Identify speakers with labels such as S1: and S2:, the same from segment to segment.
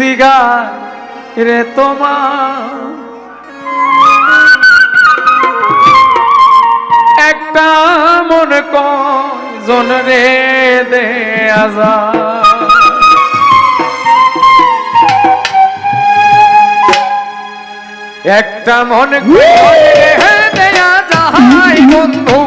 S1: জিগা রে তোমার। একটা মন কজন রে দে আজা একটা মন দেয়া যাহাই বন্ধু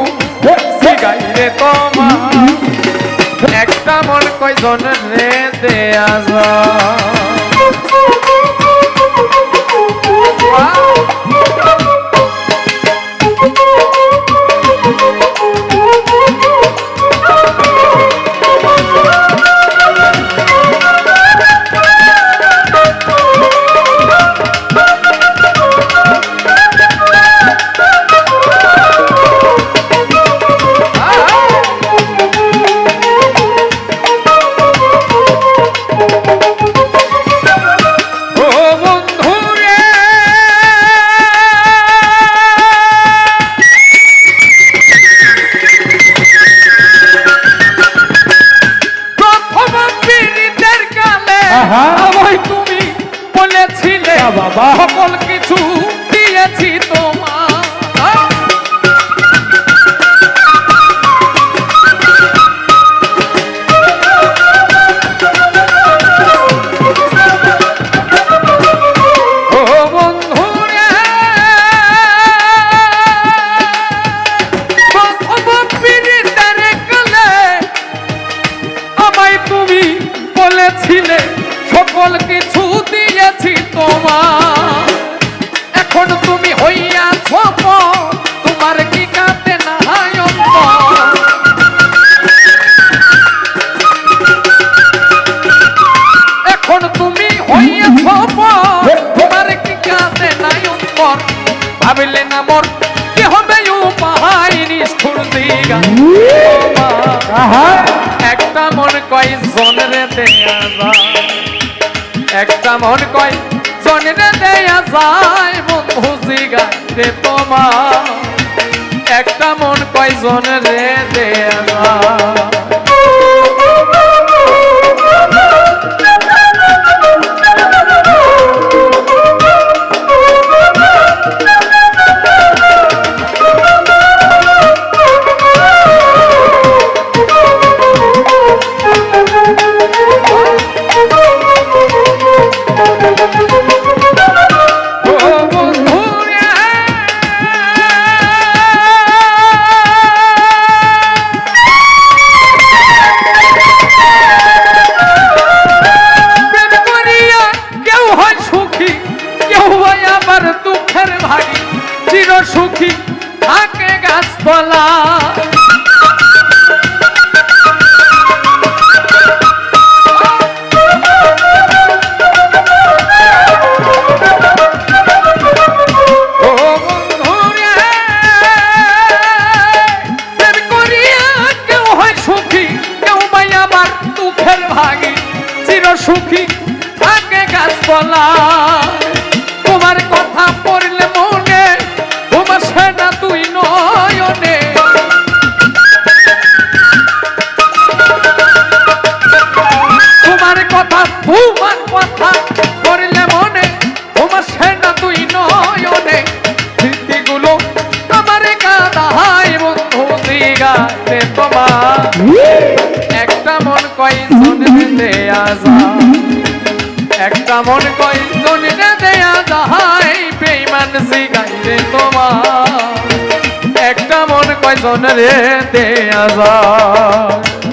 S1: বলেছিলে সকল কিছু দিয়েছি তোমার এখন তুমি হইয়াছ পর, তোমার কি কাটে না এখন তুমি হইয়াছ পর, তোমার কি কাটে নাই অন্তর? ভাবিলে না মোর কি হবে উপায় নিষ্ঠুর দিগা। একটা মন কয় জনরে দেয়া যায়। একটা মন কয় জনরে দেয়া যায়, বন্ধু জিগা রে তোমার। একটা মন কয় জনরে দেয়া যায়। কথা পড়লে তুই নয়নে স্মৃতিগুলো আমার কাদাহাই বন্ধু দিগাতে তোমার। একটা মন কয়জন দেয়া যায় একটা মন কয়জন দেয়া যায় বেইমান জিগাইতে তোমার। একটা মন কয়জন রে দেয়া যায়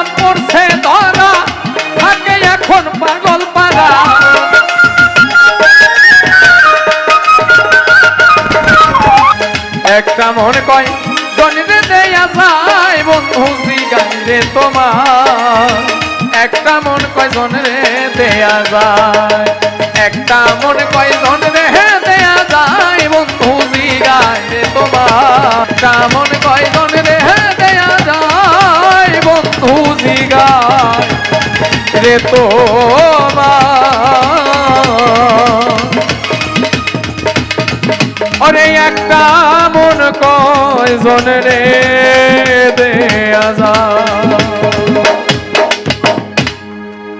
S1: মন কয় জনরে দেয়া বন্ধু জিগাই রে তোমার। একটা মন কয় জনরে দেয়া যায়। একটা মন কয় জনরে দেয়া যায় বন্ধু জিগাই রে তোমার। একটা মন কয় জনরে দেয়া যায় বন্ধু জিগাই রে তোমার। একটা মন কয় জন রে দেয়া